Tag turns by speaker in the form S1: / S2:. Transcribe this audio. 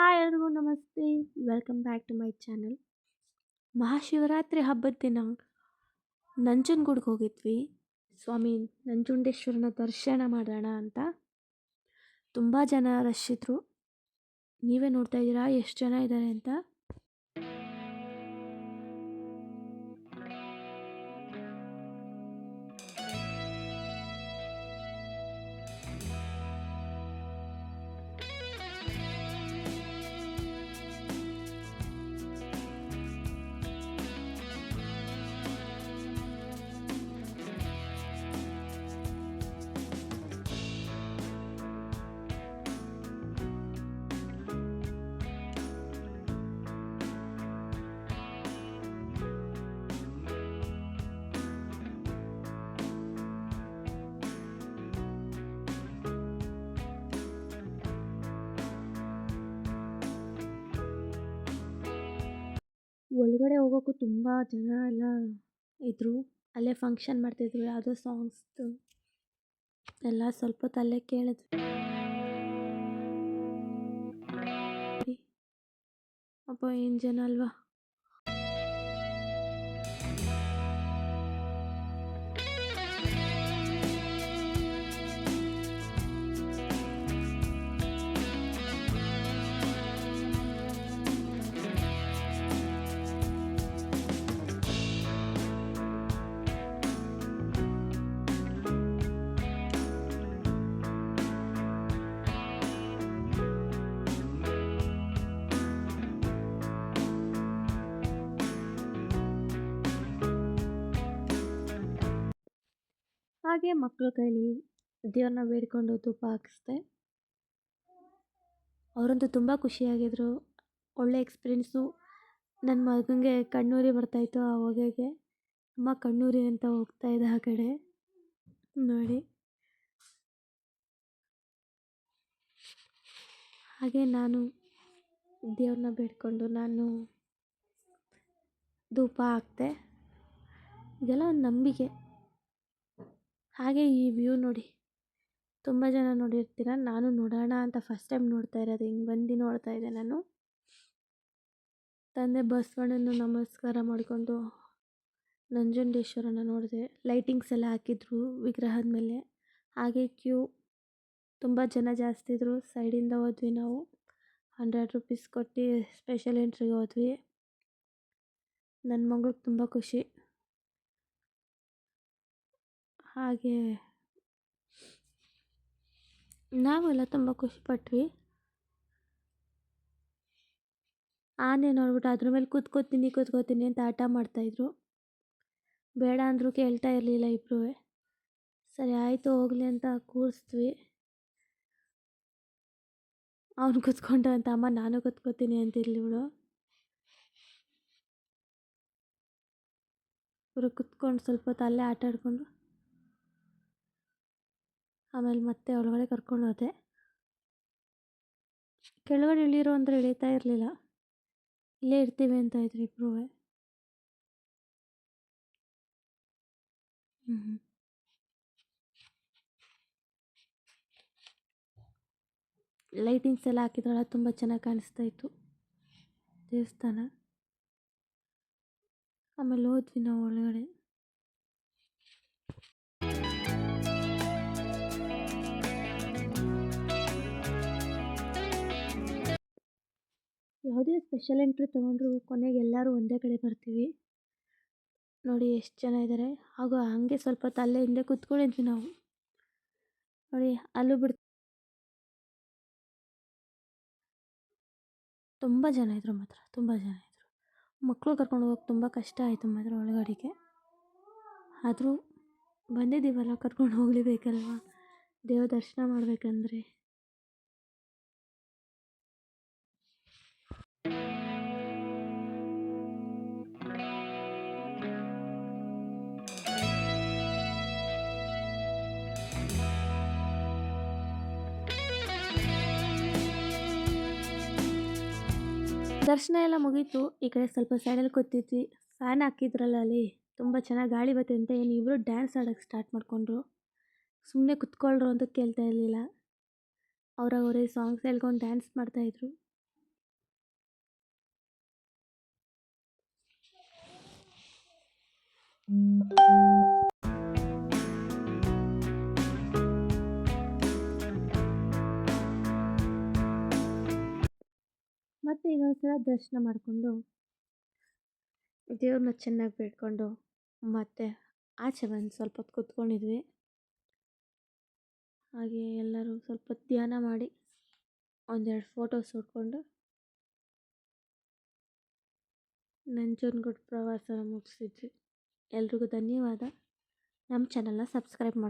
S1: Hi ಎಲ್ರಿಗೂ ನಮಸ್ತೆ. Welcome back to my channel Mahashivratri ಹಬ್ಬದ ದಿನ ನಂಜನಗೂಡಿಗೆ ಹೋಗಿದ್ವಿ. ಸ್ವಾಮಿ ನಂಜುಂಡೇಶ್ವರನ ದರ್ಶನ ಮಾಡೋಣ ಅಂತ. ತುಂಬ ಜನ ರಶ್ ಇದ್ರು. ನೀವೇ ನೋಡ್ತಾ ಇದ್ದೀರಾ? ಎಷ್ಟು ಜನ ಇದ್ದಾರೆ ಅಂತ? ಒಳಗಡೆ ಹೋಗೋಕ್ಕೂ ತುಂಬ ಜನ ಎಲ್ಲ ಇದ್ದರು ಅಲ್ಲೇ ಫಂಕ್ಷನ್ ಮಾಡ್ತಿದ್ರು, ಯಾವುದೋ ಸಾಂಗ್ಸ್ದು ಎಲ್ಲ ಸ್ವಲ್ಪ ಅಲ್ಲೇ ಕೇಳಿದ್ವಿ ಅಪ್ಪ ಏನು ಜನ ಅಲ್ವಾ? ಹಾಗೆ ಮಕ್ಕಳ ಕೈಲಿ ದೇವ್ರನ್ನ ಬೇಡಿಕೊಂಡು ತುಪ್ಪ ಹಾಕಿಸ್ದೆ. ಅವರಂತೂ ತುಂಬ ಖುಷಿಯಾಗಿದ್ದರು ಒಳ್ಳೆ ಎಕ್ಸ್ಪೀರಿಯೆನ್ಸು. ನನ್ನ ಮಗನಿಗೆ ಕಣ್ಣೂರಿ ಬರ್ತಾಯಿತ್ತು ಆ ಹೊಗೆಗೆ. ಅಮ್ಮ ಕಣ್ಣೂರಿ ಅಂತ ಹೋಗ್ತಾ ಇದ್ದ ಆ ಕಡೆ. ನೋಡಿ. ಹಾಗೆ ನಾನು ದೇವ್ರನ್ನ ಬೇಡಿಕೊಂಡು ನಾನು ಧೂಪ ಹಾಕ್ದೆ. ಇದೆಲ್ಲ ಒಂದು ನಂಬಿಕೆ. ಹಾಗೆ ಈ ವ್ಯೂ ನೋಡಿ. ತುಂಬ ಜನ ನೋಡಿರ್ತೀರ? ನಾನು ನೋಡೋಣ ಅಂತ ಫಸ್ಟ್ ಟೈಮ್ ನೋಡ್ತಾ ಇರೋದು. ಹಿಂಗೆ ಬಂದು ನೋಡ್ತಾ ಇದ್ದೆ ನಾನು. ತಂದೆ ಬಸವಣ್ಣನ ನಮಸ್ಕಾರ ಮಾಡಿಕೊಂಡು ನಂಜುಂಡೇಶ್ವರನ ನೋಡಿದೆ. ಲೈಟಿಂಗ್ಸ್ ಎಲ್ಲ ಹಾಕಿದ್ರು ವಿಗ್ರಹದ ಮೇಲೆ. ಹಾಗೆ ಕ್ಯೂ ತುಂಬ ಜನ ಜಾಸ್ತಿ ಇದ್ದರು ಸೈಡಿಂದ ಹೋದ್ವಿ ನಾವು. ಹಂಡ್ರೆಡ್ ರುಪೀಸ್ ಕೊಟ್ಟು ಸ್ಪೆಷಲ್ ಎಂಟ್ರಿಗೆ ಹೋದ್ವಿ. ನನ್ನ ಮಗಳಿಗೆ ತುಂಬ ಖುಷಿ. ಹಾಗೆ ನಾವೆಲ್ಲ ತುಂಬ ಖುಷಿಪಟ್ವಿ ಆನೆ ನೋಡ್ಬಿಟ್ಟು ಅದ್ರ ಮೇಲೆ ಕೂತ್ಕೋತೀನಿ ಕೂತ್ಕೋತೀನಿ ಅಂತ ಆಟ ಮಾಡ್ತಾಯಿದ್ರು ಬೇಡ ಅಂದರೂ ಕೇಳ್ತಾ ಇರಲಿಲ್ಲ ಇಬ್ಬರೂ ಸರಿ ಆಯಿತು, ಹೋಗಲಿ ಅಂತ ಕೂರಿಸ್ದ್ವಿ. ಅವನು ಕೂತ್ಕೊಂಡ ಅಂತ ಅಮ್ಮ ನಾನು ಕೂತ್ಕೋತೀನಿ ಅಂತಿರ್ಲಿ ಇವಳು ಇವರು ಕೂತ್ಕೊಂಡು ಸ್ವಲ್ಪ ಹೊತ್ತು ಅಲ್ಲೇ ಆಟ ಆಡಿಕೊಂಡು ಆಮೇಲೆ ಮತ್ತೆ ಒಳಗಡೆ ಕರ್ಕೊಂಡು ಹೋದೆ. ಕೆಳಗಡೆ ಇಳಿರೋ ಅಂದರೆ ಇಳೀತಾ ಇರಲಿಲ್ಲ. ಇಲ್ಲೇ ಇರ್ತೀವಿ ಅಂತ ಇದ್ರು ಇಬ್ಬರೂ ಹ್ಞೂ ಲೈಟಿಂಗ್ಸ್ ಎಲ್ಲ ಹಾಕಿದ್ರಲ್ಲ ತುಂಬ ಚೆನ್ನಾಗಿ ಕಾಣಿಸ್ತಾ ಇತ್ತು. ದೇವಸ್ಥಾನ. ಆಮೇಲೆ ಹೋದ್ವಿ ನಾವು ಒಳಗಡೆ. ಯಾವುದೇ ಸ್ಪೆಷಲ್ ಎಂಟ್ರಿ ತೊಗೊಂಡ್ರೂ ಕೊನೆಗೆ ಎಲ್ಲರೂ ಒಂದೇ ಕಡೆ ಬರ್ತೀವಿ. ನೋಡಿ ಎಷ್ಟು ಜನ ಇದ್ದಾರೆ ಹಾಗೂ ಹಾಗೆ ಸ್ವಲ್ಪ ತಲೆ ಹಿಂದೆ ಕೂತ್ಕೊಂಡಿದ್ವಿ ನಾವು. ನೋಡಿ ಅಲ್ಲೂ ಬಿಡ್ ತುಂಬ ಜನ ಇದ್ದರು ಮಾತ್ರ, ತುಂಬ ಜನ ಇದ್ದರು ಮಕ್ಕಳು ಕರ್ಕೊಂಡು ಹೋಗೋಕೆ ತುಂಬ ಕಷ್ಟ ಆಯಿತು ಮಾತ್ರ ಒಳಗಡೆಗೆ. ಆದರೂ ಬಂದಿದ್ದೀವಲ್ಲ ಕರ್ಕೊಂಡು ಹೋಗಲೇಬೇಕಲ್ವ? ದೇವ ದರ್ಶನ ಮಾಡಬೇಕಂದ್ರೆ. ದರ್ಶನ ಎಲ್ಲ ಮುಗೀತು. ಈ ಕಡೆ ಸ್ವಲ್ಪ ಸೈಡಲ್ಲಿ ಕೂತಿದ್ವಿ. ಫ್ಯಾನ್ ಹಾಕಿದ್ರಲ್ಲ ಅಲ್ಲಿ. ತುಂಬ ಚೆನ್ನಾಗಿ ಗಾಳಿ ಬತ್ತೆ ಅಂತ ಏನು ಇಬ್ಬರು ಡ್ಯಾನ್ಸ್ ಆಡೋಕ್ಕೆ ಸ್ಟಾರ್ಟ್ ಮಾಡಿಕೊಂಡ್ರು. ಸುಮ್ಮನೆ ಕುತ್ಕೊಳ್ಳ್ರು ಅಂತ ಕೇಳ್ತಾ ಇರಲಿಲ್ಲ. ಅವರವರೇ ಸಾಂಗ್ಸ್ ಹೇಳ್ಕೊಂಡು ಡ್ಯಾನ್ಸ್ ಮಾಡ್ತಾಯಿದ್ರು Mm-hmm. ಮತ್ತು ಇನ್ನೊಂದು ಸಲ ದರ್ಶನ ಮಾಡಿಕೊಂಡು ದೇವ್ರನ್ನ ಚೆನ್ನಾಗಿ ಬೇಡ್ಕೊಂಡು ಮತ್ತೆ ಆಚೆ ಬಂದು ಸ್ವಲ್ಪ ಹೊತ್ತು ಕೂತ್ಕೊಂಡಿದ್ವಿ. ಹಾಗೆ ಎಲ್ಲರೂ ಸ್ವಲ್ಪ ಧ್ಯಾನ ಮಾಡಿ ಒಂದೆರಡು ಫೋಟೋಸ್ ಹೊಡ್ಕೊಂಡು ನಂಜನಗೂಡು ಪ್ರವಾಸ ಮುಗಿಸಿದ್ವಿ. ಎಲ್ರಿಗೂ ಧನ್ಯವಾದ. ನಮ್ಮ ಚಾನಲ್ನ ಸಬ್ಸ್ಕ್ರೈಬ್ ಮಾಡಿ